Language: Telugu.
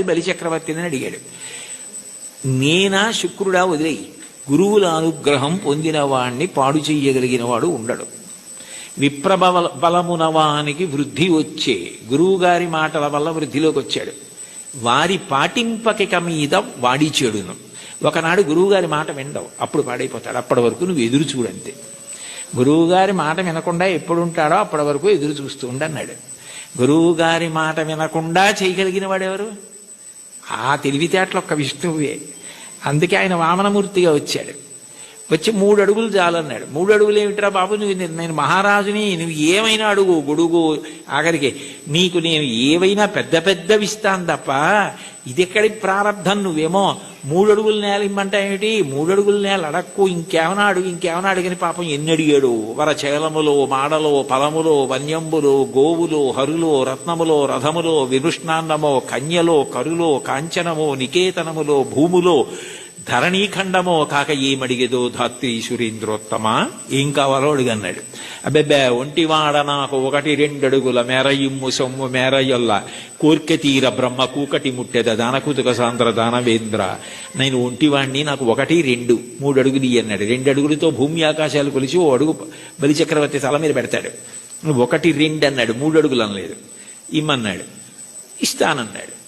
చేయాలి బలిచక్రవర్తిని అడిగాడు. నేనా శుక్రుడా వదిలేయి. గురువుల అనుగ్రహం పొందిన వాణ్ణి పాడు చెయ్యగలిగిన వాడు ఉండడు. విప్రబల బలమునవానికి వృద్ధి వచ్చే గురువుగారి మాటల వల్ల వృద్ధిలోకి వచ్చాడు వారి పాటింపకిక మీద వాడి చెడును. ఒకనాడు గురువుగారి మాట వినడవు అప్పుడు పాడైపోతాడు. అప్పటి వరకు నువ్వు ఎదురు చూడంతే గురువుగారి మాట వినకుండా ఎప్పుడు ఉంటాడో అప్పటి వరకు ఎదురు చూస్తూ ఉండన్నాడు. గురువుగారి మాట వినకుండా చేయగలిగిన వాడెవరు? ఆ తెలివితేటలు ఒక్క విష్ణువే. అందుకే ఆయన వామనమూర్తిగా వచ్చాడు. వచ్చి మూడు అడుగులు చాలన్నాడు. మూడు అడుగులు ఏమిట్రా బాబు? నువ్వు నేను- మహారాజుని నువ్వు ఏమైనా అడుగు గొడుగు ఆఖరికి నీకు నేను ఏవైనా పెద్ద పెద్దవి ఇస్తాను తప్ప ఇది ఎక్కడి ప్రారంధం నువ్వేమో? మూడు అడుగుల నేల ఇమ్మంటే ఏమిటి? మూడు అడుగుల నేల అడక్కు ఇంకేమైనా అడుగు ఇంకేమైనా అడిగిన పాపం ఎన్ని అడిగాడు? వరచలములో మాడలో పలములో వన్యంబులో గోవులో హరులో రత్నములో రథములో వినుష్ణాన్నమో కన్యలో కరులో కాంచనమో నికేతనములో భూములో ధరణీఖండమో కాక ఏమడిగేదో ధాత్రి సురేంద్రోత్తమ ఏం కావాలో అడిగన్నాడు అబ్బెబ్బే ఒంటివాడ నాకు ఒకటి రెండడుగుల మేరయిమ్ము సొమ్ము మేరయ్యొల్ల కోర్కె తీర బ్రహ్మ కూకటి ముట్టెద దానకూతుక సాంద్ర దానవేంద్ర. నేను ఒంటివాణ్ణి నాకు ఒకటి రెండు మూడు అడుగులు అన్నాడు రెండు అడుగులతో భూమి ఆకాశాలు కొలిచి ఓ అడుగు బలిచక్రవర్తి తల మీద పెడతాడు. ఒకటి రెండు అన్నాడు మూడు అడుగులు అనలేదు. ఇమ్మన్నాడు. ఇస్తానన్నాడు.